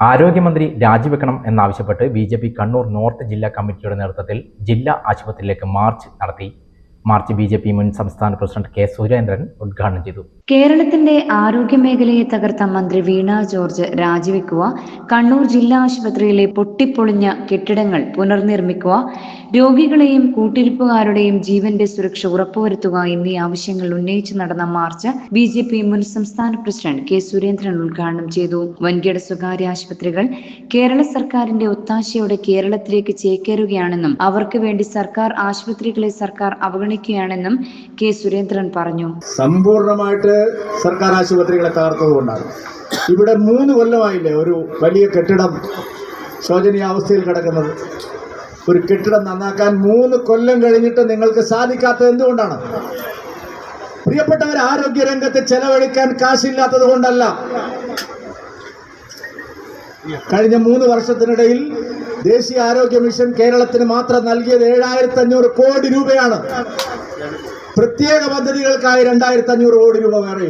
ആരോഗ്യമന്ത്രി രാജിവെക്കണം എന്നാവശ്യപ്പെട്ട് B J P Kannur north ജില്ലാ കമ്മിറ്റിയുടെ നേതൃത്വത്തിൽ ജില്ലാ ആശുപത്രിയിലേക്ക് മാർച്ച് നടത്തി മാർച്ച് ബി ജെ പി മുൻ സംസ്ഥാന പ്രസിഡന്റ് കെ സുരേന്ദ്രൻ ഉദ്ഘാടനം ചെയ്തു. കേരളത്തിന്റെ ആരോഗ്യ മേഖലയെ തകർത്ത മന്ത്രി വീണ ജോർജ് രാജിവെക്കുക കണ്ണൂർ ജില്ലാ ആശുപത്രിയിലെ പൊട്ടിപ്പൊളിഞ്ഞ കെട്ടിടങ്ങൾ പുനർനിർമ്മിക്കുക രോഗികളെയും കൂട്ടിരിപ്പുകാരുടെയും ജീവന്റെ സുരക്ഷ ഉറപ്പുവരുത്തുക എന്നീ ആവശ്യങ്ങൾ ഉന്നയിച്ച് നടന്ന മാർച്ച് ബി ജെ പി മുൻ സംസ്ഥാന പ്രസിഡന്റ് കെ സുരേന്ദ്രൻ ഉദ്ഘാടനം ചെയ്തു. വൻകിട സ്വകാര്യ ആശുപത്രികൾ കേരള സർക്കാരിന്റെ ഒത്താശയോടെ കേരളത്തിലേക്ക് ചേക്കേറുകയാണെന്നും അവർക്ക് വേണ്ടി സർക്കാർ ആശുപത്രികളെ സർക്കാർ അവഗണിക്കുകയാണെന്നും കെ സുരേന്ദ്രൻ പറഞ്ഞു. സമ്പൂർണമായിട്ട് സർക്കാർ ആശുപത്രികളെ തകർത്തതുകൊണ്ടാണ്. ഇവിടെ മൂന്ന് കൊല്ലമായില്ലേ ഒരു വലിയ കെട്ടിടം ശോചനീയാവസ്ഥയിൽ കിടക്കുന്നത്. ഒരു കെട്ടിടം നന്നാക്കാൻ മൂന്ന് കൊല്ലം കഴിഞ്ഞിട്ട് നിങ്ങൾക്ക് സാധിക്കാത്തത് എന്തുകൊണ്ടാണ്? പ്രിയപ്പെട്ടവർ ആരോഗ്യ രംഗത്ത് ചെലവഴിക്കാൻ കാശില്ലാത്തത് കൊണ്ടല്ല കഴിഞ്ഞ മൂന്ന് വർഷത്തിനിടയിൽ ദേശീയ ആരോഗ്യ മിഷൻ കേരളത്തിന് മാത്രം നൽകിയത് ഏഴായിരത്തി അഞ്ഞൂറ് കോടി രൂപയാണ്. പ്രത്യേക പദ്ധതികൾക്കായി രണ്ടായിരത്തി അഞ്ഞൂറ് കോടി രൂപ വേറെ.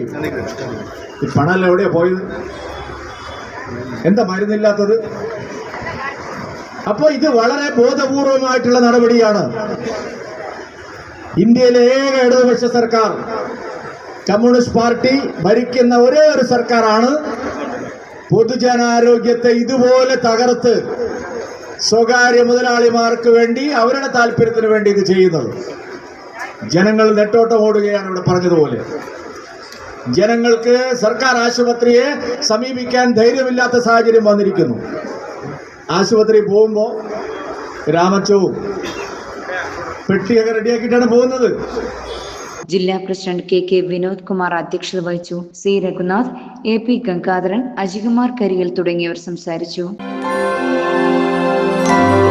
ഈ പണമെല്ലാം എവിടെയാ പോയത്? എന്താ മരുന്നില്ലാത്തത്? അപ്പൊ ഇത് വളരെ ബോധപൂർവമായിട്ടുള്ള നടപടിയാണ്. ഇന്ത്യയിലെ ഏക ഇടതുപക്ഷ സർക്കാർ കമ്മ്യൂണിസ്റ്റ് പാർട്ടി ഭരിക്കുന്ന ഒരേ ഒരു സർക്കാരാണ് പൊതുജനാരോഗ്യത്തെ ഇതുപോലെ തകർത്ത് സ്വകാര്യ മുതലാളിമാർക്ക് വേണ്ടി അവരുടെ താല്പര്യത്തിന് വേണ്ടി ഇത് ചെയ്യുന്നത്. ജനങ്ങൾ നെട്ടോട്ടം ഓടുകയാണ് ഇവിടെ പറഞ്ഞതുപോലെ. ജനങ്ങൾക്ക് സർക്കാർ ആശുപത്രിയെ സമീപിക്കാൻ ധൈര്യമില്ലാത്ത സാഹചര്യം വന്നിരിക്കുന്നു. ആശുപത്രി പോകുമ്പോൾ രാമച്ചവും പെട്ടിയൊക്കെ റെഡിയാക്കിയിട്ടാണ് പോകുന്നത്. ജില്ലാ president K K Vinod Kumar അധ്യക്ഷത വഹിച്ചു. C Raghunath A P Gangadharan Ajikumar Kariyal തുടങ്ങിയവർ സംസാരിച്ചു. Thank you.